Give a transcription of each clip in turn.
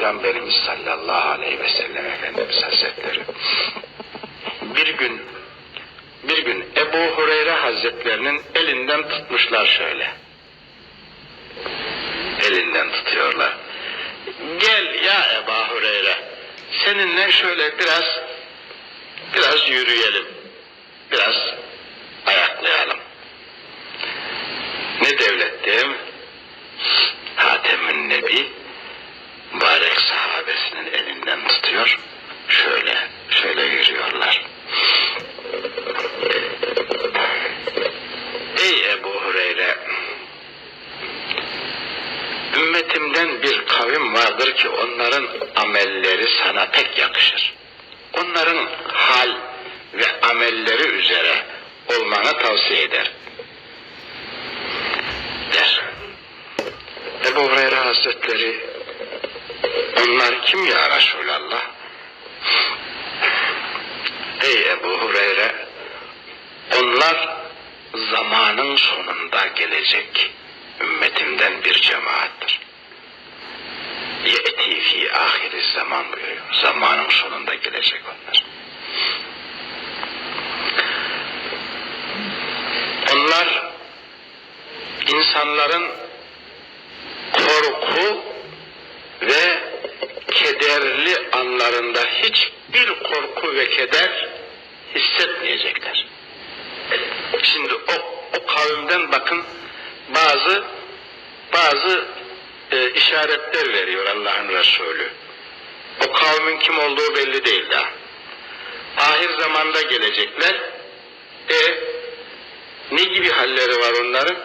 Peygamberimiz sallallahu aleyhi ve sellem Efendimiz Hazretleri bir gün bir gün Ebu Hureyre Hazretlerinin elinden tutmuşlar şöyle. Elinden tutuyorlar. Gel ya Ebu Hureyre. Seninle şöyle biraz biraz yürüyelim. Biraz ayaklayalım. Ne devlet değil? Hatemün Nebi mübarek sahabesinin elinden tutuyor. Şöyle, şöyle yürüyorlar. Ey Ebu Hureyre! Ümmetimden bir kavim vardır ki onların amelleri sana pek yakışır. Onların hal ve amelleri üzere olmanı tavsiye eder. Der. Ebu Hureyre Hazretleri onlar kim ya Resulallah? Ey Ebu Hureyre onlar zamanın sonunda gelecek ümmetimden bir cemaattir. Ye'ti fi ahiri zaman buyuruyor. Zamanın sonunda gelecek onlar. Onlar insanların korku ve kederli anlarında hiçbir korku ve keder hissetmeyecekler. Şimdi o, o kavimden bakın bazı bazı e, işaretler veriyor Allah'ın Resulü. O kavmin kim olduğu belli değil daha. Ahir zamanda gelecekler. E ne gibi halleri var onların?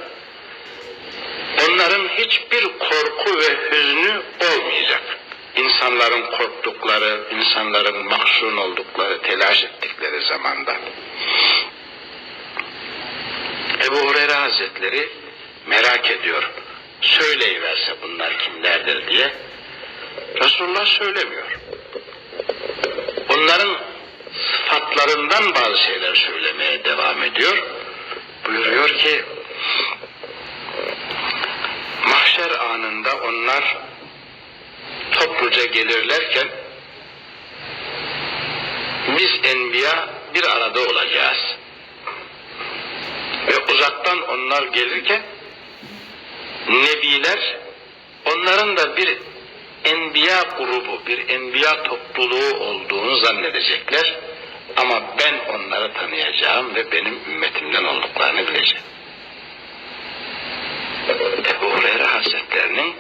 Onların hiçbir korku ve hüznü olmayacak. İnsanların korktukları, insanların mahzun oldukları, telaş ettikleri zamanda. Ebu Hureyre Hazretleri merak ediyor. Söyleyiverse bunlar kimlerdir diye. Resulullah söylemiyor. Onların sıfatlarından bazı şeyler söylemeye devam ediyor. Buyuruyor ki mahşer anında onlar topluca gelirlerken biz enbiya bir arada olacağız. Ve uzaktan onlar gelirken nebiler onların da bir enbiya grubu, bir enbiya topluluğu olduğunu zannedecekler. Ama ben onları tanıyacağım ve benim ümmetimden olduklarını bileceğim. Ebu Hureyre Hazretlerinin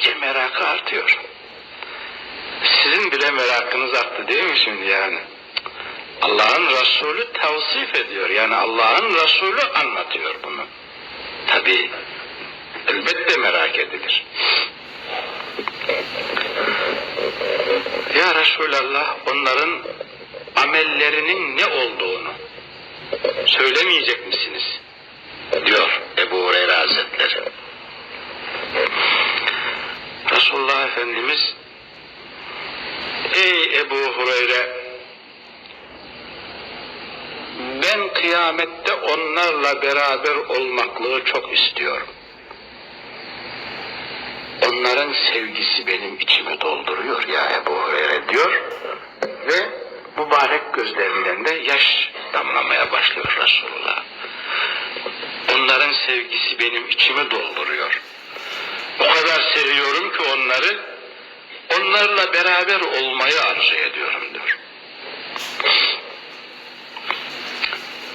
iyice merakı artıyor. Sizin bile merakınız arttı değil mi şimdi yani? Allah'ın Resulü tavsif ediyor. Yani Allah'ın Resulü anlatıyor bunu. Tabi elbette merak edilir. Ya Resulallah onların amellerinin ne olduğunu söylemeyecek misiniz? diyor Ebu Hureyre Hazretleri. Resulullah Efendimiz Ey Ebu Hureyre ben kıyamette onlarla beraber olmaklığı çok istiyorum. Onların sevgisi benim içimi dolduruyor ya Ebu Hureyre diyor ve mübarek gözlerinden de yaş damlamaya başlıyor Resulullah. Onların sevgisi benim içimi dolduruyor. O kadar seviyorum ki onları, onlarla beraber olmayı arzu ediyorum diyor.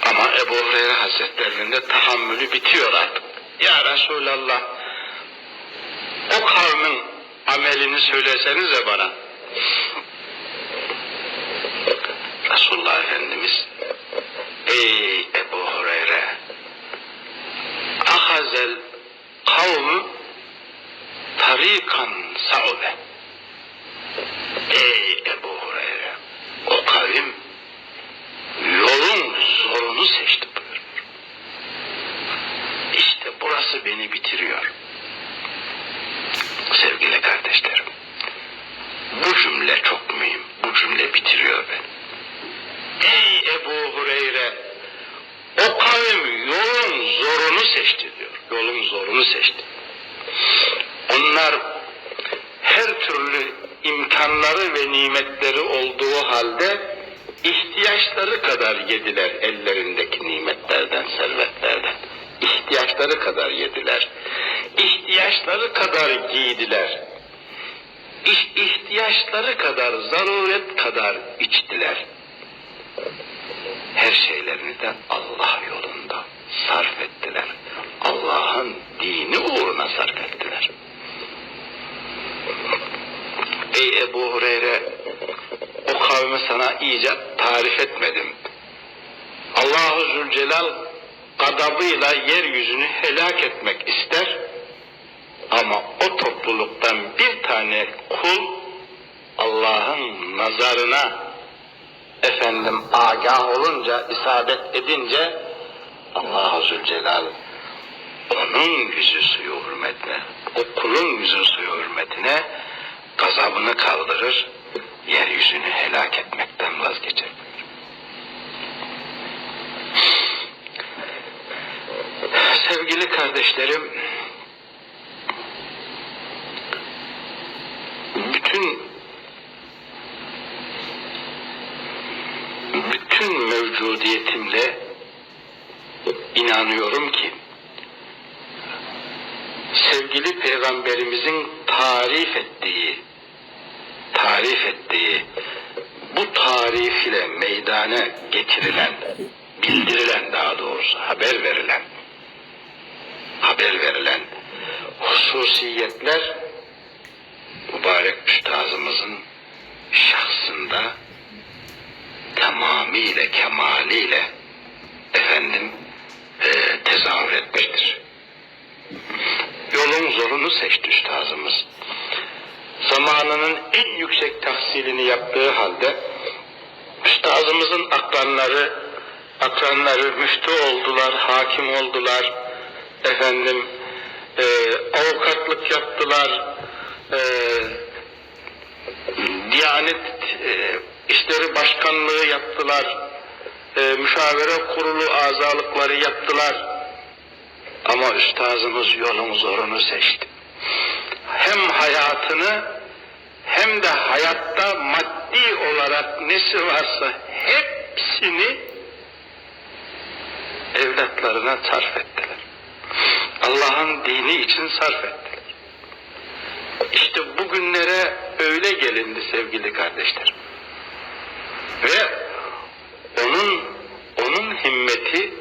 Ama Ebu Hureyre Hazretlerinin de tahammülü bitiyor artık. Ya Resulallah, o kavmin amelini söylesenize bana. Resulullah Efendimiz, ey Ebu Hureyre, ahazel kavmu tarikan sa'ube. Ey Ebu Hureyre, o kavim yolun zorunu seçti buyuruyor. İşte burası beni bitiriyor. Sevgili kardeşlerim, bu cümle çok mühim, bu cümle bitiriyor beni. Ey Ebu Hureyre, o kavim yolun zorunu seçti diyor. Yolun zorunu seçti. Onlar her türlü imkanları ve nimetleri olduğu halde ihtiyaçları kadar yediler ellerindeki nimetlerden, servetlerden. İhtiyaçları kadar yediler. İhtiyaçları kadar giydiler. İş, ihtiyaçları kadar, zaruret kadar içtiler. Her şeylerini de Allah yolunda sarf ettiler. Allah'ın dini uğruna sarf ettiler. Ey Ebu Hureyre, o kavmi sana iyice tarif etmedim. Allahu Zülcelal gadabıyla yeryüzünü helak etmek ister ama o topluluktan bir tane kul Allah'ın nazarına efendim agah olunca, isabet edince Allah-u Zülcelal onun yüzü suyu hürmetine, o kulun yüzü suyu hürmetine gazabını kaldırır, yeryüzünü helak etmekten vazgeçer. Sevgili kardeşlerim, bütün bütün mevcudiyetimle inanıyorum ki sevgili peygamberimizin tarif ettiği tarif ettiği bu tarif ile meydana getirilen bildirilen daha doğrusu haber verilen haber verilen hususiyetler mübarek üstazımızın şahsında tamamıyla kemaliyle efendim e, tezahür etmiştir. Yolun zorunu seçti üstazımız. Zamanının en yüksek tahsilini yaptığı halde üstazımızın akranları akranları müftü oldular, hakim oldular, efendim e, avukatlık yaptılar, e, Diyanet e, İşleri Başkanlığı yaptılar, e, müşavere kurulu azalıkları yaptılar. Ama üstazımız yolun zorunu seçti. Hem hayatını hem de hayatta maddi olarak nesi varsa hepsini evlatlarına sarf ettiler. Allah'ın dini için sarf ettiler. İşte bugünlere öyle gelindi sevgili kardeşlerim. Ve onun onun himmeti,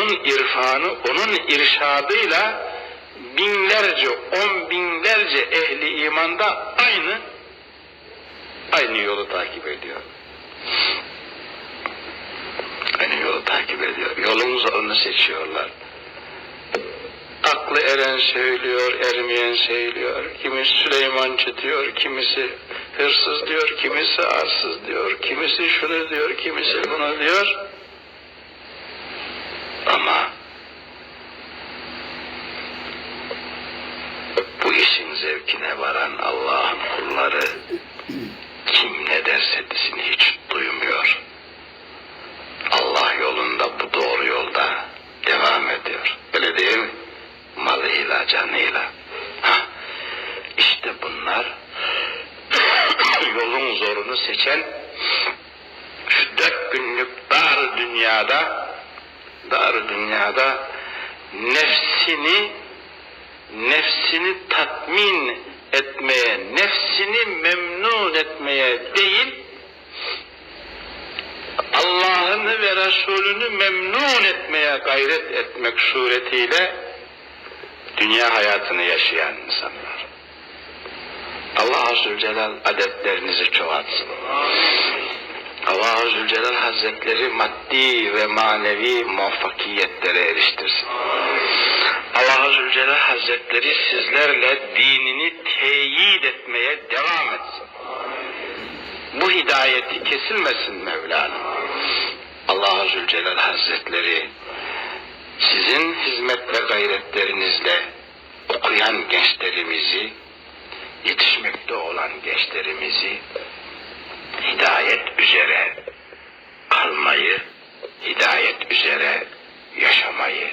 onun irfanı, onun irşadıyla binlerce, on binlerce ehli imanda aynı aynı yolu takip ediyor. Aynı yolu takip ediyor. Yolun zorunu seçiyorlar. Aklı eren söylüyor, ermeyen söylüyor. Kimisi Süleymancı diyor, kimisi hırsız diyor, kimisi arsız diyor, kimisi şunu diyor, kimisi bunu diyor. Ama bu işin zevkine varan Allah'ın kulları kim ne derse desin hiç duymuyor. Allah yolunda bu doğru yolda devam ediyor. Öyle değil mi? Malıyla, canıyla. Hah, işte bunlar yolun zorunu seçen şu dört günlük dar dünyada dar dünyada nefsini nefsini tatmin etmeye, nefsini memnun etmeye değil, Allah'ını ve Resulünü memnun etmeye gayret etmek suretiyle dünya hayatını yaşayan insanlar. Allah Azze ve Celal adetlerinizi çoğaltsın. Allah Azze ve Celal Hazretleri maddi ve manevi muvaffakiyetlere eriştirsin. Allah Azze ve Celal Hazretleri sizlerle dinini teyit etmeye devam etsin. Bu hidayeti kesilmesin Mevlana. Allah Azze ve Celal Hazretleri sizin hizmet ve gayretlerinizle okuyan gençlerimizi, yetişmekte olan gençlerimizi hidayet üzere kalmayı, hidayet üzere yaşamayı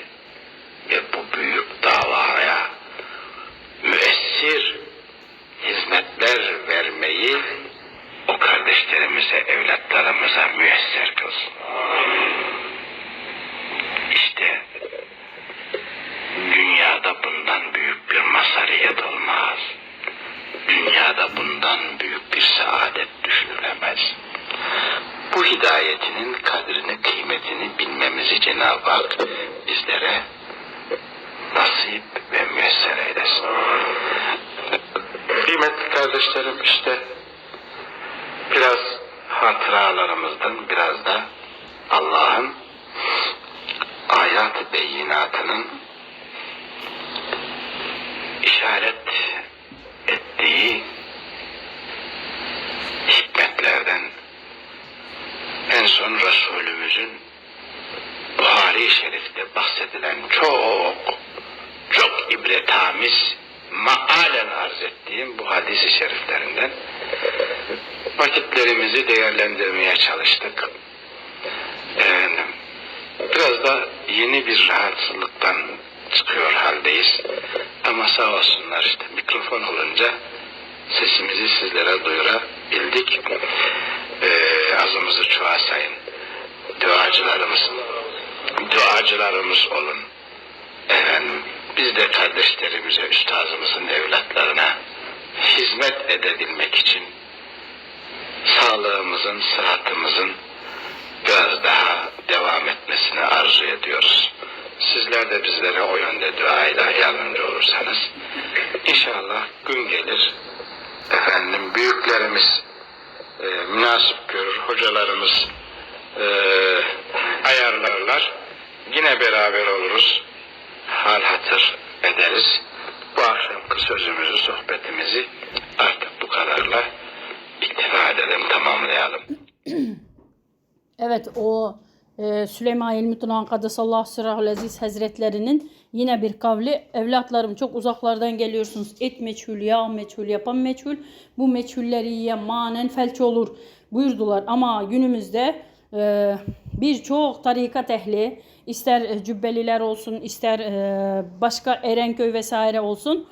ve bu büyük davaya müessir hizmet hizmetler vermeyi o kardeşlerimize, evlatlarımıza müyesser kılsın. İşte dünyada bundan büyük bir mazhariyet olmaz. Dünyada bundan büyük bir saadet düşünülemez. Bu hidayetinin kadrini, kıymetini bilmemizi Cenab-ı Hak bizlere nasip ve müyesser eylesin. Kıymetli kardeşlerim işte biraz hatıralarımızdan biraz da Allah'ın ayat-ı beyinatının işaret ettiği hikmetlerden en son Resulümüzün Buhari-i Şerif'te bahsedilen çok çok ibretamiz maalen arz ettiğim bu hadis-i şeriflerinden vakitlerimizi değerlendirmeye çalıştık. Efendim, biraz da yeni bir rahatsızlıktan çıkıyor haldeyiz. Ama sağ olsunlar işte mikrofon olunca sesimizi sizlere duyurabildik. Ee, azımızı çoğa sayın. Duacılarımız, duacılarımız olun. Efendim, biz de kardeşlerimize, üstazımızın evlatlarına hizmet edebilmek için sağlığımızın, sıhhatımızın biraz daha devam etmesini arzu ediyoruz. Sizler de bizlere o yönde duayla yardımcı olursanız inşallah gün gelir efendim büyüklerimiz e, münasip görür, hocalarımız e, ayarlarlar. Yine beraber oluruz. Hal hatır ederiz. Bu akşamki sözümüzü, sohbetimizi artık bu kadarla iktifa edelim, tamamlayalım. Evet o Süleyman İlmütünan Kadesallahu Sırahul Aziz Hazretlerinin yine bir kavli. Evlatlarım çok uzaklardan geliyorsunuz. Et meçhul ya meçhul yapan meçhul. Bu meçhulleri yiyen manen felç olur buyurdular. Ama günümüzde e, birçok tarikat ehli ister e, cübbeliler olsun ister e, başka Erenköy vesaire olsun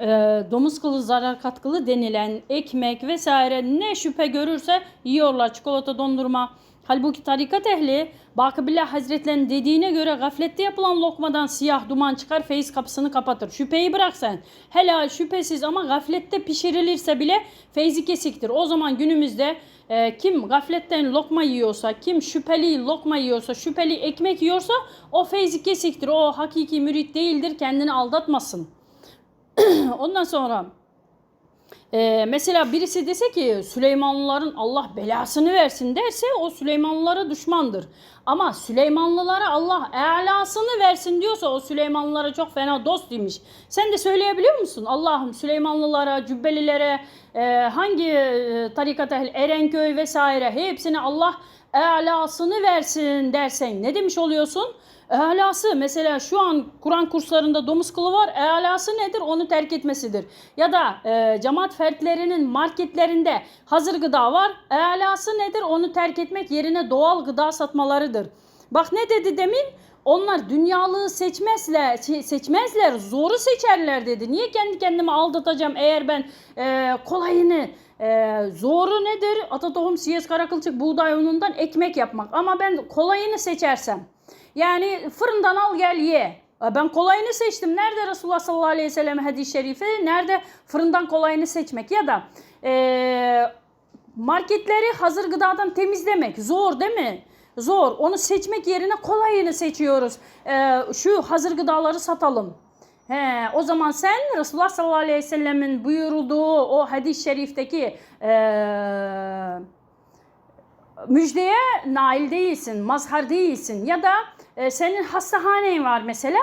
e, domuz kılı zarar katkılı denilen ekmek vesaire ne şüphe görürse yiyorlar. Çikolata dondurma. Halbuki tarikat ehli Bakıbillah Hazretlerinin dediğine göre gaflette yapılan lokmadan siyah duman çıkar feyiz kapısını kapatır. Şüpheyi bırak sen. Helal şüphesiz ama gaflette pişirilirse bile feyzi kesiktir. O zaman günümüzde e, kim gafletten lokma yiyorsa, kim şüpheli lokma yiyorsa, şüpheli ekmek yiyorsa o feyzi kesiktir. O hakiki mürit değildir. Kendini aldatmasın. Ondan sonra e, mesela birisi dese ki Süleymanlıların Allah belasını versin derse o Süleymanlılara düşmandır. Ama Süleymanlılara Allah elasını versin diyorsa o Süleymanlılara çok fena dost demiş. Sen de söyleyebiliyor musun? Allah'ım Süleymanlılara, Cübbelilere, e, hangi e, tarikat ehli, Erenköy vesaire hepsine Allah elasını versin dersen ne demiş oluyorsun? Ealası mesela şu an Kur'an kurslarında domuz kılı var. Ealası nedir? Onu terk etmesidir. Ya da e, cemaat fertlerinin marketlerinde hazır gıda var. Ealası nedir? Onu terk etmek yerine doğal gıda satmalarıdır. Bak ne dedi demin? Onlar dünyalığı seçmezler, se- seçmezler, zoru seçerler dedi. Niye kendi kendimi aldatacağım eğer ben e, kolayını, e, zoru nedir? Ata tohum, siyez, karakılçık, buğday unundan ekmek yapmak. Ama ben kolayını seçersem, yani fırından al gel ye. Ben kolayını seçtim. Nerede Resulullah sallallahu aleyhi ve sellem hadis-i şerifi? Nerede fırından kolayını seçmek? Ya da e, marketleri hazır gıdadan temizlemek. Zor değil mi? Zor. Onu seçmek yerine kolayını seçiyoruz. E, şu hazır gıdaları satalım. He, o zaman sen Resulullah sallallahu aleyhi ve sellemin buyurduğu o hadis-i şerifteki eee müjdeye nail değilsin, mazhar değilsin ya da e, senin hastahanen var mesela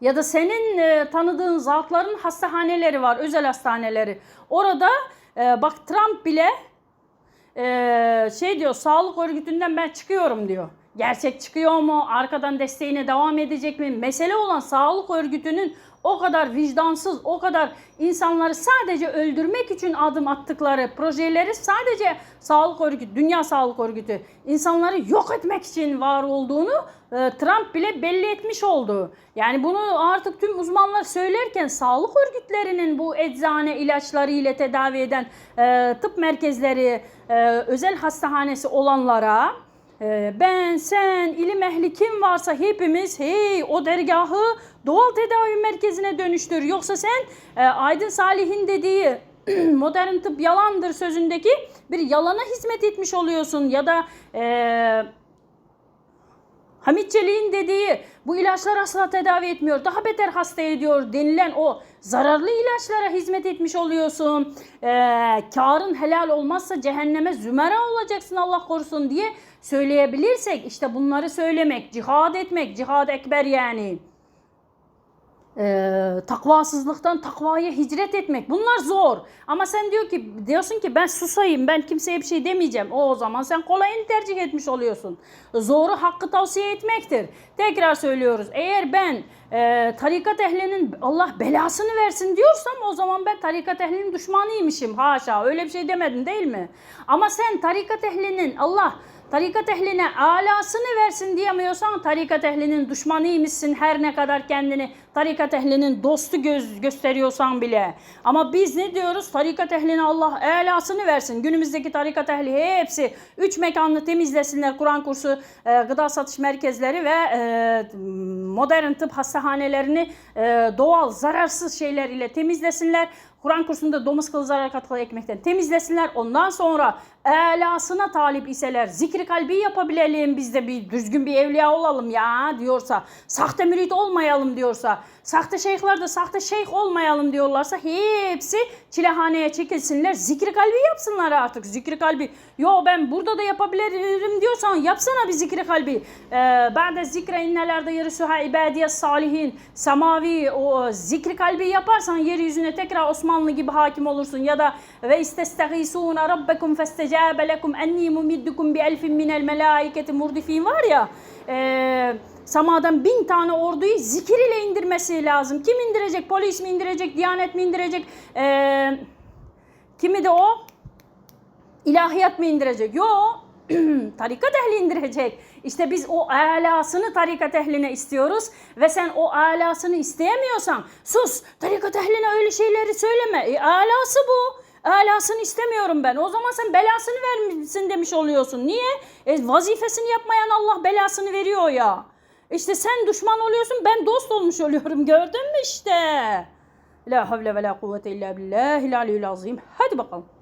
ya da senin e, tanıdığın zatların hastahaneleri var, özel hastaneleri. Orada e, bak Trump bile e, şey diyor, sağlık örgütünden ben çıkıyorum diyor. Gerçek çıkıyor mu? Arkadan desteğine devam edecek mi? Mesele olan sağlık örgütünün o kadar vicdansız, o kadar insanları sadece öldürmek için adım attıkları projeleri sadece Sağlık Örgütü, Dünya Sağlık Örgütü insanları yok etmek için var olduğunu e, Trump bile belli etmiş oldu. Yani bunu artık tüm uzmanlar söylerken sağlık örgütlerinin bu eczane ilaçları ile tedavi eden e, tıp merkezleri, e, özel hastahanesi olanlara ben, sen, ilim ehli kim varsa hepimiz hey o dergahı doğal tedavi merkezine dönüştür. Yoksa sen e, Aydın Salih'in dediği modern tıp yalandır sözündeki bir yalana hizmet etmiş oluyorsun. Ya da e, Hamit Çelik'in dediği bu ilaçlar asla tedavi etmiyor. Daha beter hasta ediyor denilen o zararlı ilaçlara hizmet etmiş oluyorsun. Ee, karın helal olmazsa cehenneme zümera olacaksın Allah korusun diye söyleyebilirsek işte bunları söylemek, cihad etmek, cihad ekber yani. Ee, takvasızlıktan takvaya hicret etmek. Bunlar zor. Ama sen diyor ki diyorsun ki ben susayım ben kimseye bir şey demeyeceğim. O, o zaman sen kolayını tercih etmiş oluyorsun. Zoru hakkı tavsiye etmektir. Tekrar söylüyoruz. Eğer ben e, tarikat ehlinin Allah belasını versin diyorsam o zaman ben tarikat ehlinin düşmanıymışım. Haşa öyle bir şey demedin değil mi? Ama sen tarikat ehlinin Allah tarikat ehline alasını versin diyemiyorsan tarikat ehlinin düşmanıymışsın her ne kadar kendini tarikat ehlinin dostu göz gösteriyorsan bile. Ama biz ne diyoruz? Tarikat ehline Allah alasını versin. Günümüzdeki tarikat ehli hepsi üç mekanlı temizlesinler. Kur'an kursu, e, gıda satış merkezleri ve e, modern tıp hastanelerini e, doğal zararsız şeyler ile temizlesinler. Kur'an kursunda domuz kılı zarar katılı ekmekten temizlesinler. Ondan sonra elasına talip iseler zikri kalbi yapabilelim biz de bir düzgün bir evliya olalım ya diyorsa sahte mürit olmayalım diyorsa sahte şeyhler de sahte şeyh olmayalım diyorlarsa hepsi çilehaneye çekilsinler zikri kalbi yapsınlar artık zikri kalbi. Yo ben burada da yapabilirim diyorsan yapsana bir zikri kalbi. Ee, ba'de zikre innelerde yarisuha ibadiye salihin semavi o zikri kalbi yaparsan yeryüzüne tekrar Osmanlı gibi hakim olursun ya da ve istestagisuna rabbekum festecabe lekum enni mumiddukum bi elfin minel melaiketi murdifin var ya e, samadan bin tane orduyu zikir ile indirmesi lazım. Kim indirecek? Polis mi indirecek? Diyanet mi indirecek? E, kimi de o? İlahiyat mı indirecek? Yo tarikat ehli indirecek. İşte biz o alasını tarikat ehline istiyoruz ve sen o alasını isteyemiyorsan sus tarikat ehline öyle şeyleri söyleme. E, alası bu. Alasını istemiyorum ben. O zaman sen belasını vermişsin demiş oluyorsun. Niye? E, vazifesini yapmayan Allah belasını veriyor ya. İşte sen düşman oluyorsun ben dost olmuş oluyorum. Gördün mü işte? La havle ve la kuvvete illa billahil aliyyil azim. Hadi bakalım.